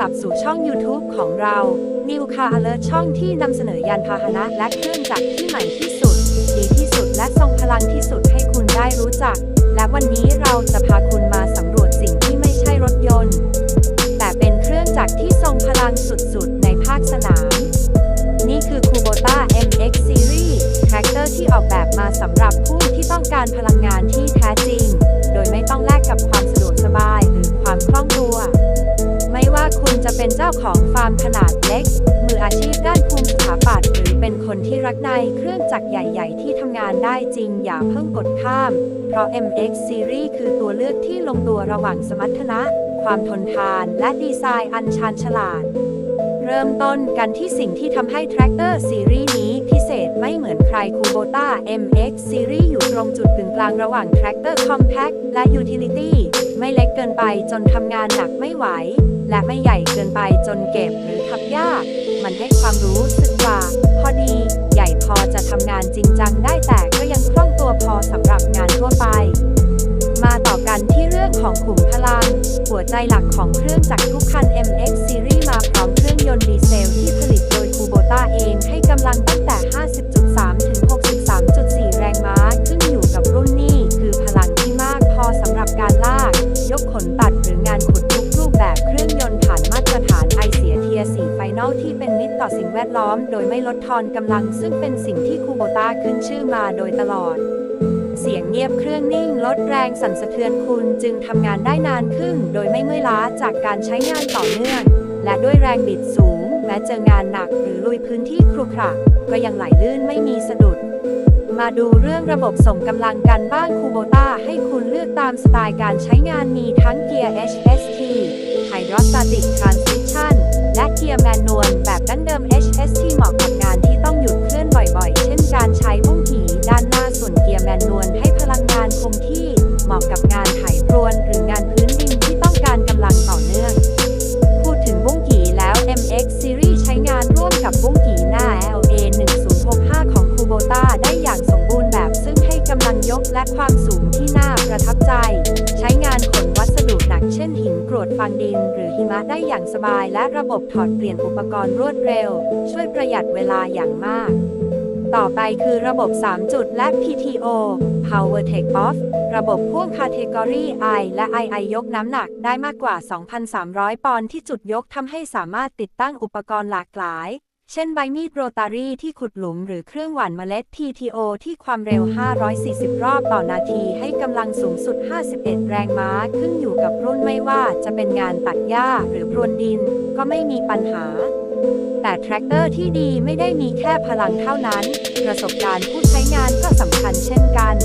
ลับสู่ช่อง YouTube ของเรา New Car Alert ช่องที่นำเสนอยานพาหนะและเครื่องจักรที่ใหม่ที่สุด ดีที่สุดและทรงพลังที่สุดให้คุณได้รู้จัก และวันนี้เราจะพาคุณมาสำรวจสิ่งที่ไม่ใช่รถยนต์ แต่เป็นเครื่องจักรที่ทรงพลังสุดๆ ในภาคสนาม นี่คือ Kubota MX Series แทรกเตอร์ที่ออกแบบมาสำหรับผู้ที่ต้องการพลังงานที่แท้จริง โดยไม่ต้องแลกกับความาของฟาร์มขนาดเล็ก มืออาชีพด้านภูมิสถาปัตย์หรือเป็นคนที่รักในเครื่องจักรใหญ่ ๆ ที่ทำงานได้จริงอย่าเพิ่งกดข้าม เพราะ MX Series คือตัวเลือกที่ลงตัวระหว่างสมรรถนะ ความทนทานและดีไซน์อันชาญฉลาด เริ่มต้นกันที่สิ่งที่ทำให้ Tractor Series นี้พิเศษไม่เหมือนใคร Kubota MX Series อยู่ตรงจุดกึ่งกลางระหว่าง Tractor Compact และ Utility ไม่เล็กเกินไปจนทำงานหนักไม่ไหว และไม่ใหญ่เกินไปจนเก็บหรือขับยาก มันให้ความรู้สึกว่า พอดี ใหญ่พอจะทำงานจริงจังได้แต่ก็ยังคล่องตัวพอสำหรับงานทั่วไป มาต่อกันที่เรื่องของขุมพลัง หัวใจหลักของเครื่องจักรทุกคัน MX Series มาพร้อมเครื่องยนต์ดีเซลที่ผลิตโดย Kubota เองให้กำลังตั้งแต่ 50 แวดล้อมโดยไม่ลดทอนกำลังซึ่งเป็นสิ่งที่ Kubota ขึ้นชื่อมาโดยตลอด เสียงเงียบเครื่องนิ่งลดแรงสั่นสะเทือนคุณจึงทำงานได้นานขึ้นโดยไม่เมื่อยล้าจากการใช้งานต่อเนื่อง และด้วยแรงบิดสูง แม้เจองานหนักหรือลุยพื้นที่ครุขระก็ยังไหลลื่นไม่มีสะดุดมาดูเรื่องระบบส่งกำลังกันบ้างคูโบต้าให้คุณเลือกตามสไตล์การใช้งานมีทั้งเกียร์ HST Hydrostatic Transmission และเกียร์แมนนวลแบบดั้งเดิม HST เหมาะกับงานที่ต้องหยุดเคลื่อนบ่อยๆ เช่นการใช้บุ้งผีด้านหน้าส่วนเกียร์แมนนวลให้พลังงานคงที่ เหมาะกับงานไถพรวนหรืองานพื้นดินที่ต้องการกำลังต่อเนื่อง พูดถึงบุ้งกีแล้ว MX Series ใช้งานร่วมกับบุ้งกีหน้า LA 1065ของ Kubota ได้อย่างสมบูรณ์แบบซึ่งให้กำลังยกและความสูงที่น่าประทับใจ ใช้งาน เช่นหินกรวดฟางดิน หรือหิมะได้อย่างสบาย และระบบถอดเปลี่ยนอุปกรณ์รวดเร็ว ช่วยประหยัดเวลาอย่างมาก ต่อไปคือระบบ 3 จุดและ PTO Power Take Off ระบบพ่วง Category I และ II ยกน้ำหนักได้มากกว่า 2,300 ปอนด์ที่จุดยกทำให้สามารถติดตั้งอุปกรณ์หลากหลาย เช่นใบมีดโรตารี่ที่ขุดหลุมหรือเครื่องหว่านเมล็ด PTO ที่ความเร็ว 540 รอบต่อนาทีให้กำลังสูงสุด 51 แรงม้าขึ้นอยู่กับรุ่นไม่ว่าจะเป็นงานตัดหญ้าหรือพรวนดินก็ไม่มีปัญหา แต่แทรกเตอร์ที่ดีไม่ได้มีแค่พลังเท่านั้น ประสบการณ์ผู้ใช้งานก็สำคัญเช่นกัน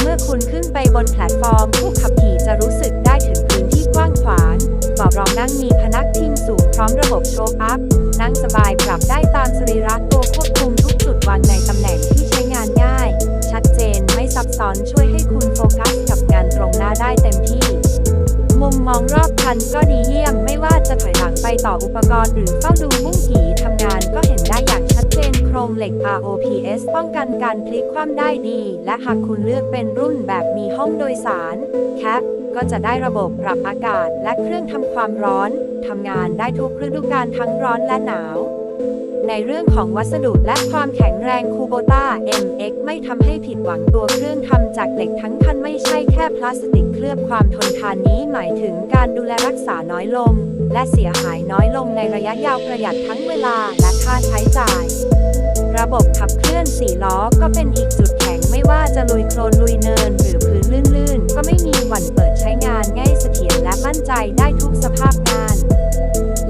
เมื่อคุณขึ้นไปบนแพลตฟอร์ม ผู้ขับขี่จะรู้สึกได้ถึงพื้นที่กว้างขวางเบาะรองนั่งมีพนักพิงสูง ร้อมระบบโชว์อัพ นั่งสบายปรับได้ตามสรีระตัวควบคุมทุกจุดวางในตำแหน่งที่ใช้งานง่าย ชัดเจนไม่ซับซ้อนช่วยให้คุณโฟกัสกับงานตรงหน้าได้เต็มที่ มุมมองรอบคันก็ดีเยี่ยมไม่ว่าจะถอยหลังไปต่ออุปกรณ์หรือเฝ้าดูบุ้งกีทำงานก็เห็นได้อย่างชัดเจนโครงเหล็ก ROPS ป้องกันการพลิกคว่ำได้ดี และหากคุณเลือกเป็นรุ่นแบบมีห้องโดยสารแคปก็จะได้ระบบปรับอากาศและเครื่องทำความร้อน ทำงานได้ทุกฤดูกาลทั้งร้อนและหนาว ในเรื่องของวัสดุและความแข็งแรง Kubota MX ไม่ทำให้ผิดหวังตัวเครื่องทำจากเหล็กทั้งคันไม่ใช่แค่พลาสติกเคลือบความทนทานนี้หมายถึงการดูแลรักษาน้อยลง และเสียหายน้อยลงในระยะยาวประหยัดทั้งเวลาและค่าใช้จ่าย ระบบขับเคลื่อน4ล้อก็เป็นอีกจุดแข็งไม่ว่าจะลุยโคลนลุยเนินหรือพื้นลื่นๆก็ไม่มีหวั่นเปิดใช้งานง่ายเสถียรและมั่นใจได้ทุกสภาพ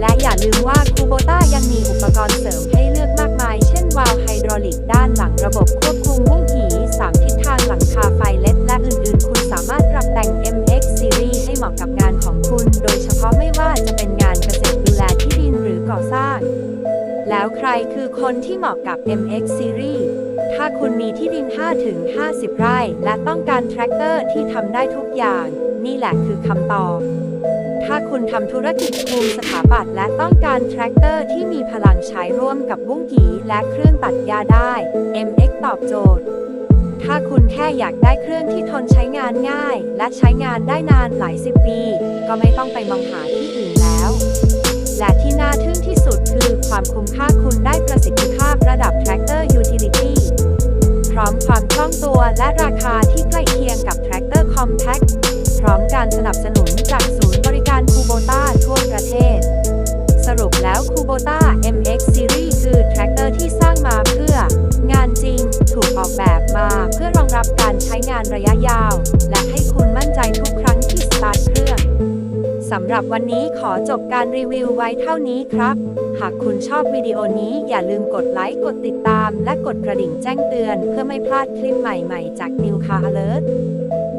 และอย่าลืมว่า Kubota ยังมีอุปกรณ์เสริมให้เลือกมากมาย เช่นวาล์วไฮดรอลิกด้านหลังระบบควบคุมวุ้งหี3ทิศทางหลังคาไฟเล็ดและอื่นๆ คุณสามารถปรับแต่ง MX Series ให้เหมาะกับงานของคุณ โดยเฉพาะไม่ว่าจะเป็นงานเกษตรดูแลที่ดินหรือก่อสร้าง แล้วใครคือคนที่เหมาะกับ MX Series ถ้าคุณมีที่ดิน 5-50 ไร่ และต้องการแทรกเตอร์ที่ทำได้ทุกอย่าง นี่แหละคือคำตอบ ถ้าคุณทำธุรกิจภูมิสถาปัตย์และต้องการแทรกเตอร์ที่มีพลังใช้ร่วมกับบุ้งกีและเครื่องตัดหญ้าได้ MX ตอบโจทย์ ถ้าคุณแค่อยากได้เครื่องที่ทนใช้งานง่าย และใช้งานได้นานหลายสิบปี ก็ไม่ต้องไปมองหาที่อื่นแล้ว และที่น่าทึ่งที่สุดคือความคุ้มค่าคุณได้ประสิทธิภาพระดับ Tractor Utility พร้อมความคล่องตัวและราคาที่ใกล้เคียงกับ Tractor Compact พร้อมการสนับสนุน แล้วคูโบต้า MX Series คือแทรกเตอร์ที่สร้างมาเพื่อ งานจริง ถูกออกแบบมาเพื่อรองรับการใช้งานระยะยาว และให้คุณมั่นใจทุกครั้งที่สตาร์ทเครื่องสำหรับวันนี้ขอจบการรีวิวไว้เท่านี้ครับ หากคุณชอบวิดีโอนี้อย่าลืมกดไลค์ กดติดตาม และกดกระดิ่งแจ้งเตือน เพื่อไม่พลาดคลิปใหม่ๆ จาก New Car Alert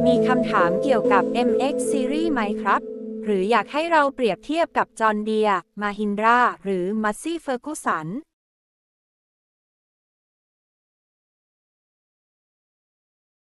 มีคำถามเกี่ยวกับ MX Series ไหมครับ หรืออยากให้เราเปรียบเทียบกับจอห์นเดียมาฮินดราหรือมัสซี่เฟอร์กูสัน